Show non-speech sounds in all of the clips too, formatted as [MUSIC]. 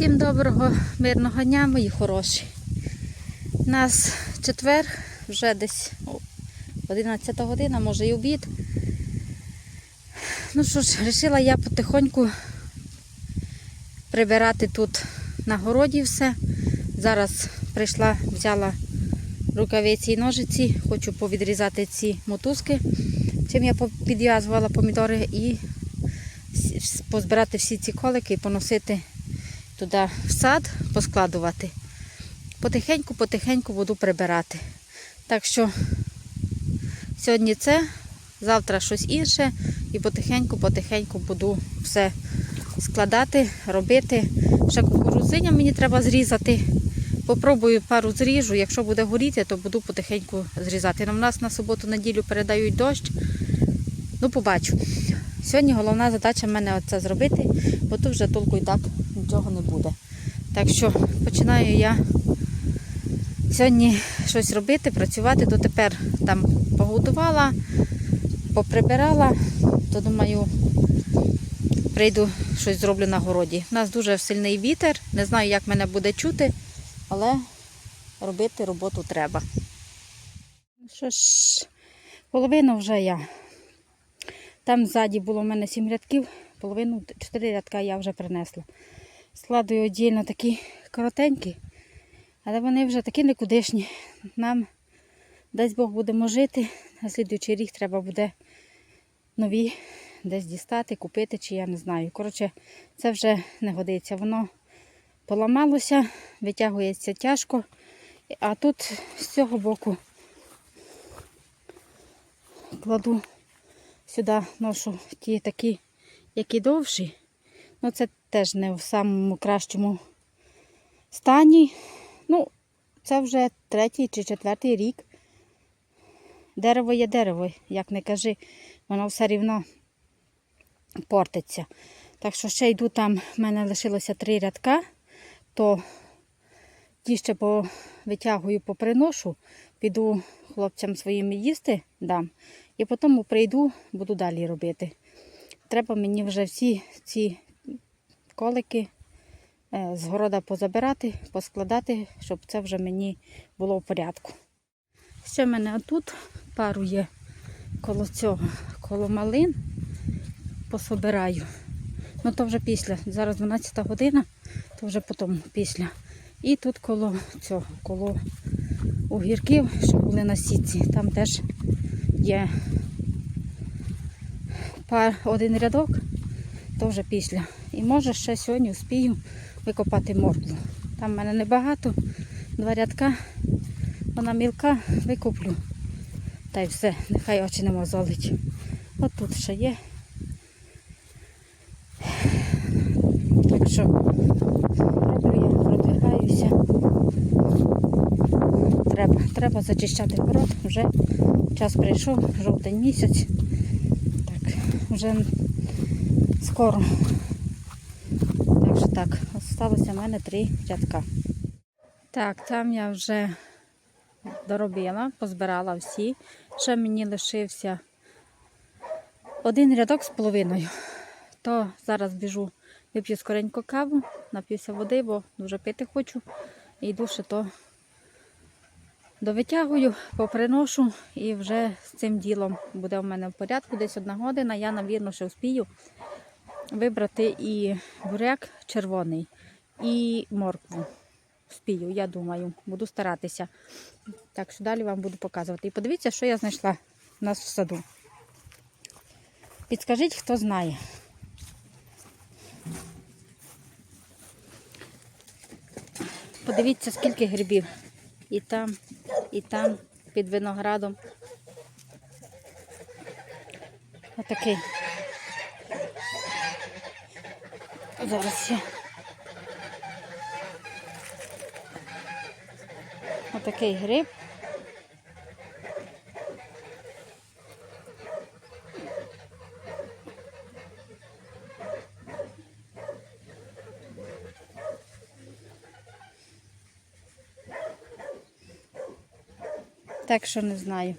Всім доброго, мирного дня, мої хороші. У нас четвер, вже десь о, 11 година, може і обід. Ну що ж, вирішила я потихоньку прибирати тут на городі все. Зараз прийшла, взяла рукавиці і ножиці, хочу повідрізати ці мотузки, чим я підв'язувала помідори і позбирати всі ці колики і поносити туди в сад, поскладувати. Потихеньку, потихеньку буду прибирати. Так що сьогодні це, завтра щось інше, і потихеньку, потихеньку буду все складати, робити. Ще кукурузиня мені треба зрізати. Попробую пару зріжу. Якщо буде горіти, то буду потихеньку зрізати. Ну, У нас на суботу-неділю передають дощ. Ну, побачу. Сьогодні головна задача в мене це зробити, бо тут вже толку і так нічого не буде. Так що починаю я сьогодні щось робити, працювати. Дотепер там погодувала, поприбирала, то думаю, прийду щось зроблю на городі. У нас дуже сильний вітер, не знаю, як мене буде чути, але робити роботу треба. Ну Що ж, половину вже я. Там ззаді було в мене сім рядків, половину, чотири рядка я вже принесла. Складую віддільно такі коротенькі, але вони вже такі никудишні. Нам десь Бог будемо жити. На слідуючий рік треба буде нові десь дістати, купити, чи я не знаю. Коротше, це вже не годиться. Воно поламалося, витягується тяжко. А тут з цього боку кладу сюди ношу ті такі, які довші. Ну, це теж не в самому кращому стані. Ну, це вже третій чи четвертий рік. Дерево є дерево, як не кажи, воно все рівно портиться. Так що ще йду там, в мене лишилося три рядка, то ті ще витягую, поприношу, піду хлопцям своїм їсти дам. І потім прийду, буду далі робити. Треба мені вже всі ці колики е, з города позабирати, поскладати, щоб це вже мені було в порядку. Ще в мене отут пару є коло цього, коло малин. Пособираю. Ну то вже після. Зараз 12 година, то вже потім після. І тут коло цього, коло огірків, що були на сітці, там теж є пар, один рядок, то вже після. І може ще сьогодні успію викопати моркву. Там в мене небагато, два рядка, вона мілка, викуплю. Та й все, нехай очі не мозолить. От тут ще є. Так що роблю я, продвигаюся. Треба, треба зачищати город. Вже час прийшов, жовтень місяць. Так, вже скоро. Так що так, залишилося в мене три рядка. Так, там я вже доробила, позбирала всі. Ще мені лишився один рядок з половиною. То зараз біжу, вип'ю скоренько каву, нап'юся води, бо дуже пити хочу. І йду ще то довитягую, поприношу і вже з цим ділом буде в мене в порядку. Десь одна година. Я, навірно, ще успію вибрати і буряк червоний, і моркву. Спію, я думаю, буду старатися. Так що далі вам буду показувати. І подивіться, що я знайшла у нас в саду. Підскажіть, хто знає. Подивіться, скільки грибів. І там, і там, під виноградом. Отакий. Зараз я. Отакий гриб. Так що не знаю.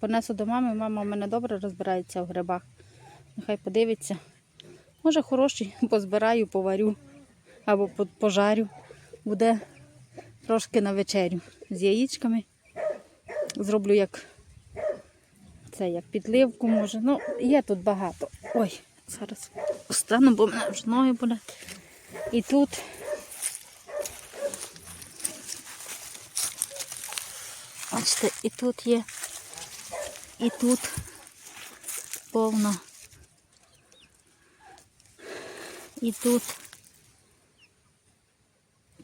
Понесу до мами, мама в мене добре розбирається в грибах. Нехай подивиться, Може, хороший, позбираю, поварю або пожарю. Буде трошки на вечерю з яєчками. Зроблю як це, як підливку, може. Ну, є тут багато. Ой, зараз встану, бо мене вже ноги болять. І тут. Бачите, і тут є, і тут повно. І тут.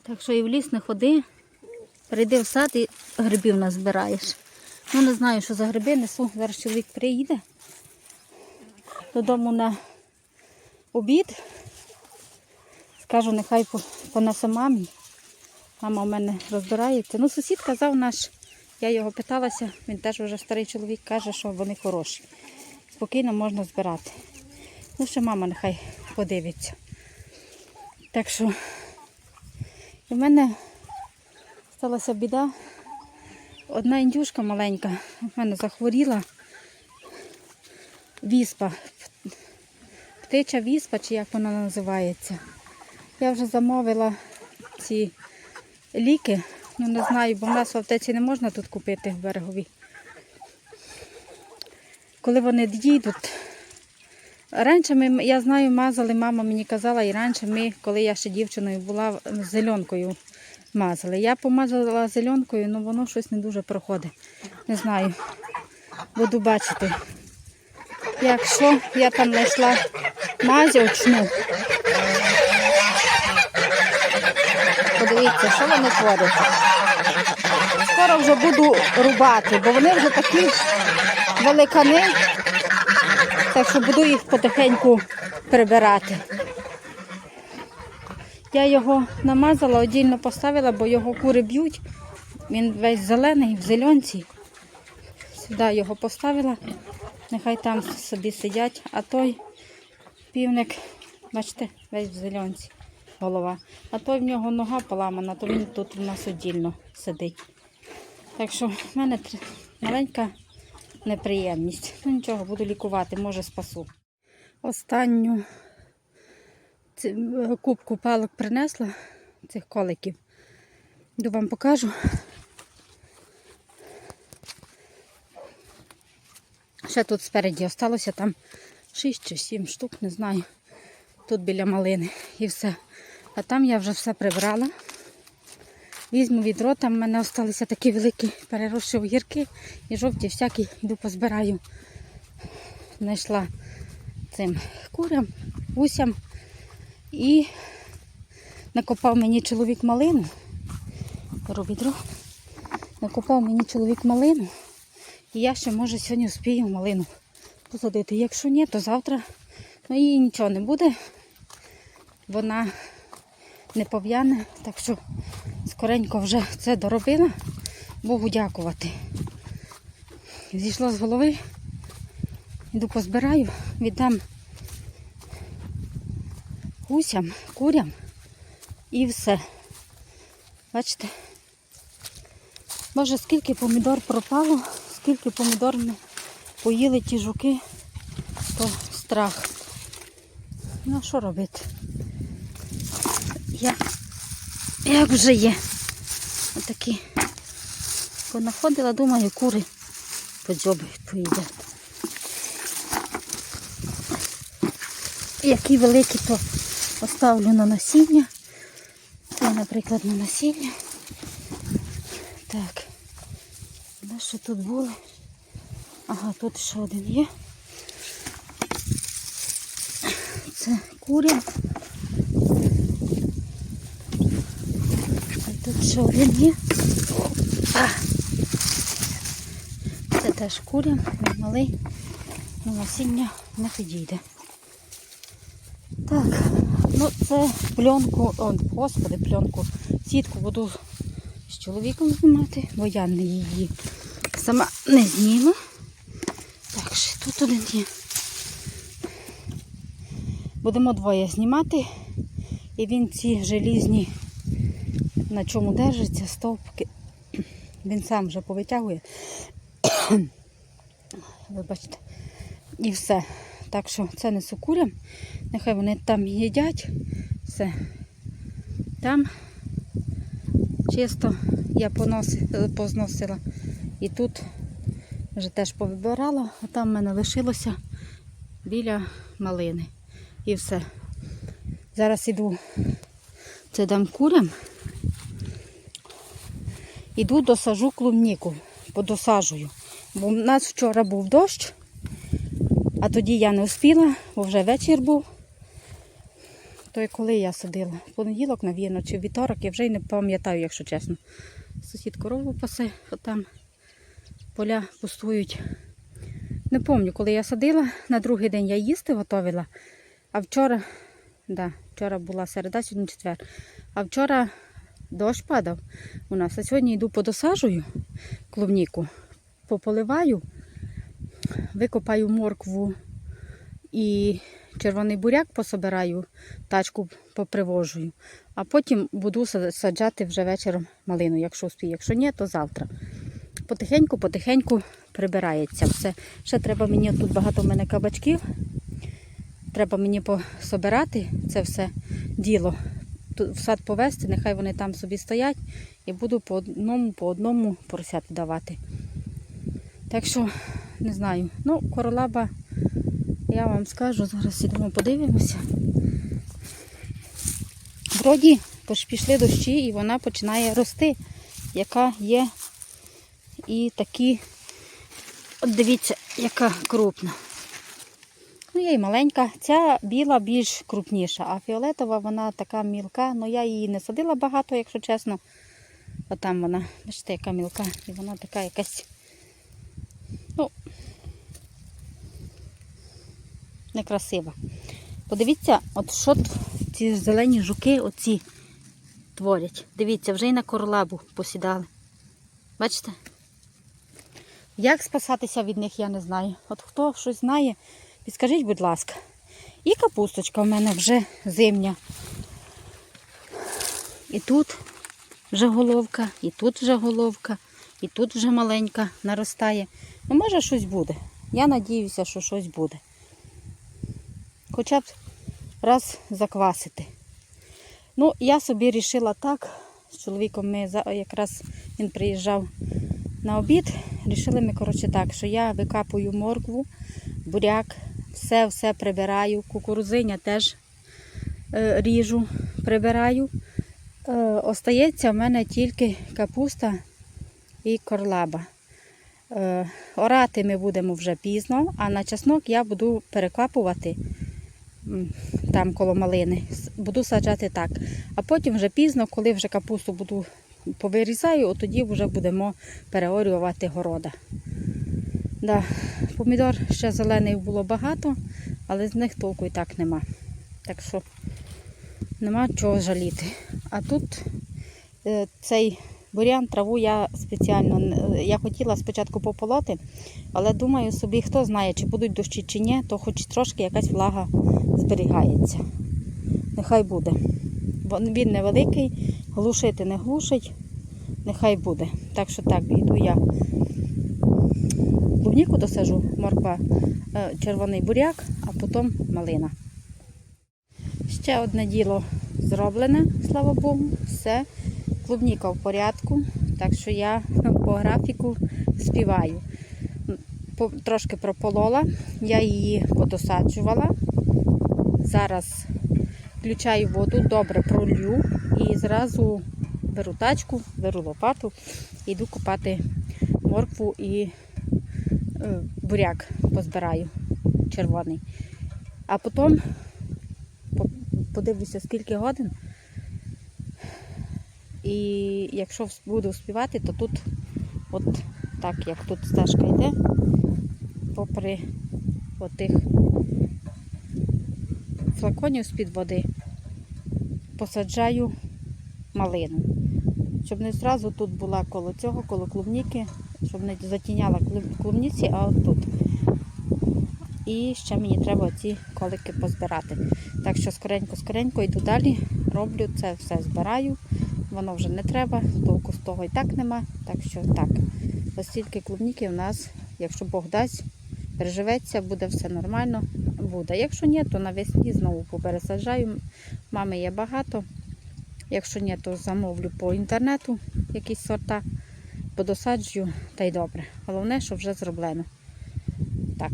Так що і в ліс не ходи, прийди в сад і грибів назбираєш. Ну не знаю, що за гриби несу. Зараз чоловік приїде додому на обід. Скажу, нехай по- понесе мамі. Мама в мене розбирається. Ну, сусід казав наш, я його питалася, він теж вже старий чоловік каже, що вони хороші. Спокійно можна збирати. Ну, ще мама нехай подивиться. Так що і в мене сталася біда. Одна індюшка маленька в мене захворіла. Віспа. Птича віспа, чи як вона називається. Я вже замовила ці ліки. Ну не знаю, бо в нас в аптеці не можна тут купити в береговій. Коли вони дійдуть. Раніше ми, я знаю, мазали, мама мені казала, і раніше ми, коли я ще дівчиною була, зеленкою мазали. Я помазала зеленкою, але воно щось не дуже проходить. Не знаю. Буду бачити. Якщо я там знайшла мазь подивіться, що вони творять. Скоро вже буду рубати, бо вони вже такі великани. Так що буду їх потихеньку прибирати. Я його намазала, одільно поставила, бо його кури б'ють. Він весь зелений, в зеленці. Сюди його поставила. Нехай там собі сидять, а той півник, бачите, весь в зеленці голова. А той в нього нога поламана, то він тут у нас одільно сидить. Так що в мене маленька неприємність. Ну нічого, буду лікувати, може спасу. Останню е, кубку палок принесла цих коликів. Йду вам покажу. Ще тут спереді осталося там 6 чи 7 штук, не знаю. Тут біля малини і все. А там я вже все прибрала. Візьму відро, там в мене залишилися такі великі переросші огірки і жовті всякі йду позбираю. Знайшла цим курям, гусям і накопав мені чоловік малину. Беру відро. Накопав мені чоловік малину. І я ще, може, сьогодні успію малину посадити. Якщо ні, то завтра ну, їй нічого не буде. Вона не пов'яне, так що скоренько вже це доробила. Богу дякувати. Зійшло з голови. Йду позбираю, віддам гусям, курям і все. Бачите? Боже, скільки помідор пропало, скільки помідор ми поїли ті жуки, то страх. Ну, що робити? Я, як вже є. Отакі. Понаходила, думаю, кури подзьобають, поїдять. Які великі, то поставлю на насіння. Це, наприклад, на насіння. Так. Де ще тут були? Ага, тут ще один є. Це куря. А тут ще один є. Це теж куря, він малий. На насіння не підійде. Так, ну це пленку, о, господи, пленку, сітку буду з чоловіком знімати, бо я не її сама не зніму. Так, ще тут один є. Будемо двоє знімати. І він ці желізні, на чому держиться, стовпки. Він сам вже повитягує. [COUGHS] Вибачте. І все. Так що це несу курям. Нехай вони там їдять. Все. Там чисто я позносила. І тут вже теж повибирала, а там в мене лишилося біля малини. І все. Зараз іду, це дам курям. Іду досажу клубніку, подосажую. Бо в нас вчора був дощ, а тоді я не успіла, бо вже вечір був. То й коли я садила? В понеділок, навірно, чи вівторок, я вже й не пам'ятаю, якщо чесно. Сусід корову пасе, там поля пустують. Не пам'ятаю, коли я садила, на другий день я їсти готувала, а вчора, да, вчора була середа, сьогодні четвер. А вчора дощ падав у нас. А сьогодні йду подосажую клубніку, пополиваю, викопаю моркву і червоний буряк пособираю, тачку попривожую, а потім буду саджати вже вечором малину, якщо успію. Якщо ні, то завтра. Потихеньку, потихеньку прибирається все. Ще треба мені тут багато в мене кабачків. Треба мені пособирати це все діло. В сад повезти, нехай вони там собі стоять і буду по одному, по одному поросяти давати. Так що, не знаю. Ну, королаба, я вам скажу, зараз ідемо подивимося. Вроді пішли дощі і вона починає рости, яка є і такі, от дивіться, яка крупна. Ну, я і маленька. Ця біла більш крупніша, а фіолетова вона така мілка. Ну я її не садила багато, якщо чесно. Отам вона, бачите, яка мілка. І вона така якась. Ну, некрасива. Подивіться, от що ці зелені жуки оці творять. Дивіться, вже й на королабу посідали. Бачите? Як спасатися від них, я не знаю. От хто щось знає, підскажіть, будь ласка. І капусточка в мене вже зимня. І тут вже головка, і тут вже головка, і тут вже маленька наростає. Ну, може, щось буде. Я надіюся, що щось буде. Хоча б раз заквасити. Ну, я собі вирішила так. З чоловіком ми якраз він приїжджав на обід. Рішили ми, коротше, так, що я викапую моркву, буряк, все-все прибираю, кукурузиня теж е, ріжу, прибираю. Е, остається в мене тільки капуста і корлаба. Е, орати ми будемо вже пізно, а на чеснок я буду перекапувати там коло малини. Буду саджати так. А потім вже пізно, коли вже капусту буду повирізаю, тоді вже будемо переорювати города. Да. Помідор ще зелених було багато, але з них толку і так нема. Так що нема чого жаліти. А тут е, цей бурян, траву я спеціально я хотіла спочатку пополоти, але думаю собі, хто знає, чи будуть дощі чи ні, то хоч трошки якась влага зберігається. Нехай буде. Він невеликий, глушити не глушить, нехай буде. Так що так, йду я. Клубніку досажу, морква, е, червоний буряк, а потім малина. Ще одне діло зроблене, слава Богу, все. Клубніка в порядку, так що я [LAUGHS] по графіку співаю. Трошки прополола, я її подосаджувала. Зараз включаю воду, добре пролью і зразу беру тачку, беру лопату, йду копати моркву і буряк позбираю червоний. А потім подивлюся, скільки годин. І якщо буду співати, то тут, от так як тут стежка йде, попри отих флаконів з-під води, посаджаю малину. Щоб не зразу тут була коло цього, коло клубніки, щоб не затіняла клуб- клубніці, а от тут. І ще мені треба ці колики позбирати. Так що скоренько-скоренько йду далі, роблю це все, збираю. Воно вже не треба, толку з того і так нема. Так що так. Ось тільки клубніки в нас, якщо Бог дасть, переживеться, буде все нормально. буде. Якщо ні, то навесні знову попересаджаю. Мами є багато. Якщо ні, то замовлю по інтернету якісь сорта, подосаджую та й добре. Головне, що вже зроблено. Так,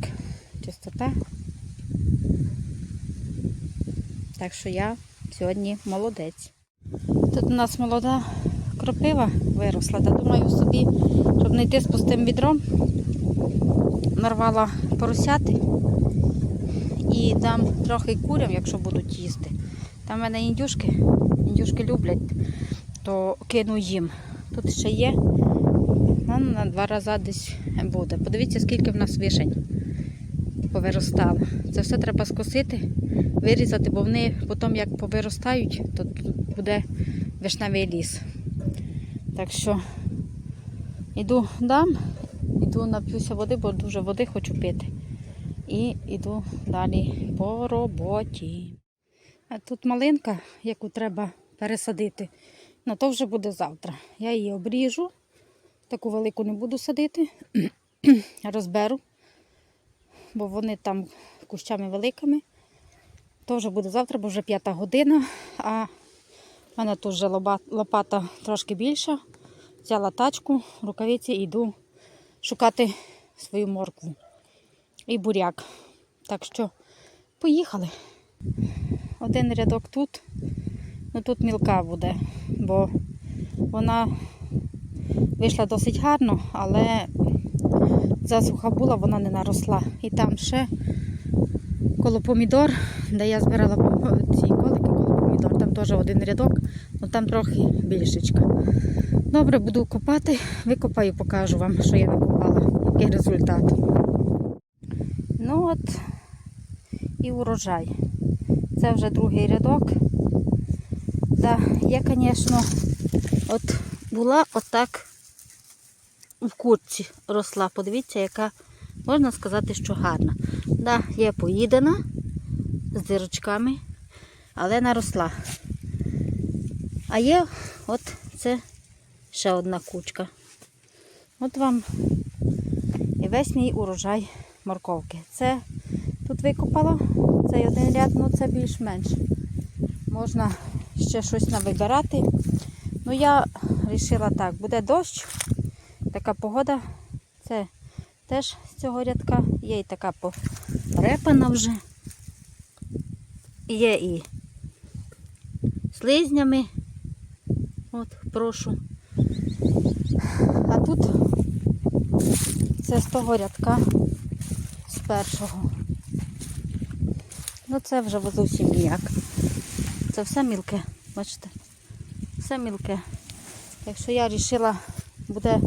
чистота. Так що я сьогодні молодець. Тут у нас молода кропива виросла. Та думаю собі, щоб не йти з пустим відром, нарвала поросяти і дам трохи курям, якщо будуть їсти. Там в мене індюшки, індюшки люблять, то кину їм. Тут ще є. Ну, на два рази десь буде. Подивіться, скільки в нас вишень повиростало. Це все треба скосити, вирізати, бо вони потім як повиростають, то тут буде вишневий ліс. Так що йду дам, йду нап'юся води, бо дуже води хочу пити. І йду далі по роботі. А тут малинка, яку треба пересадити, ну то вже буде завтра. Я її обріжу, таку велику не буду садити, [CLEARS THROAT] розберу, бо вони там кущами великими. То вже буде завтра, бо вже п'ята година, а в мене тут вже лопата трошки більша. Взяла тачку, рукавиці і йду шукати свою моркву і буряк. Так що поїхали. Один рядок тут, ну тут мілка буде, бо вона вийшла досить гарно, але засуха була, вона не наросла. І там ще коло помідор, де я збирала ці колики коло помідор, там теж один рядок, ну там трохи більшечка. Добре, буду копати, викопаю, покажу вам, що я накопала, який результат. Ну от і урожай. Це вже другий рядок. Да, я, звісно, от була отак в курці росла. Подивіться, яка, можна сказати, що гарна. Да, є поїдена з дирочками, але наросла. А є от це ще одна кучка. От вам і весь мій урожай морковки. Це тут викопала, цей один ряд, ну це більш-менш. Можна ще щось навибирати. Ну, я вирішила так, буде дощ, така погода. Це теж з цього рядка. Є і така порепана вже. Є і слизнями. От, прошу. А тут це з того рядка, з першого. Ну це вже зовсім ніяк. Це все мілке, бачите? Все мілке. Якщо я вирішила, буде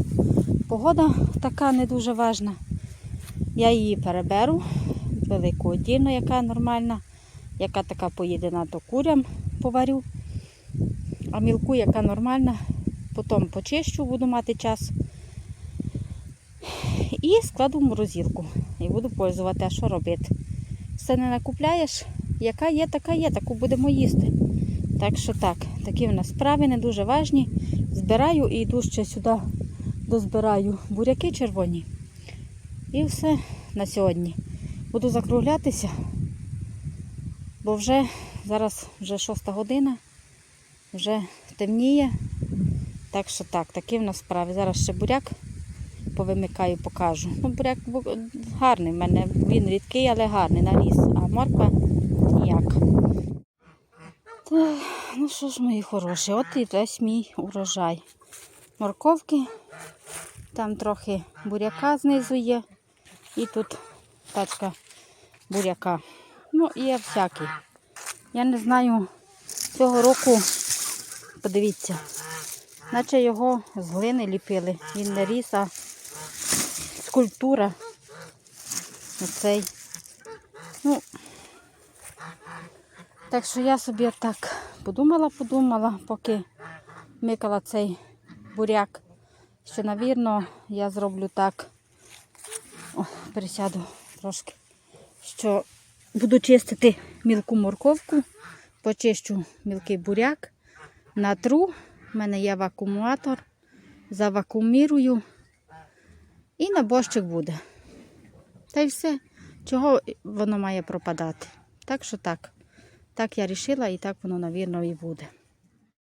погода така не дуже важна, я її переберу, велику одільну, яка нормальна, яка така поїдена, то курям поварю. А мілку, яка нормальна, потім почищу, буду мати час. І складу в морозилку. І буду пользувати, що робити. Все не накупляєш, яка є, така є, таку будемо їсти. Так що так, такі в нас справи не дуже важні. Збираю і йду ще сюди дозбираю буряки червоні. І все на сьогодні. Буду закруглятися, бо вже зараз вже шоста година, вже темніє. Так що так, такі в нас справи. Зараз ще буряк повимикаю, покажу. Ну, буряк гарний в мене, він рідкий, але гарний наріс, а морква ніяк. Так, ну що ж, мої хороші, от і весь мій урожай. Морковки, там трохи буряка знизу є, і тут тачка буряка. Ну, є всякий. Я не знаю, цього року, подивіться, наче його з глини ліпили. Він не ріс, а скульптура. Оцей. Ну, так що я собі так подумала, подумала, поки микала цей буряк, що, навірно, я зроблю так. О, пересяду трошки. Що буду чистити мілку морковку, почищу мілкий буряк, натру. У мене є вакууматор, завакуумірую. І на борщик буде. Та й все. чого воно має пропадати. Так що так. Так я рішила і так воно, навірно, і буде.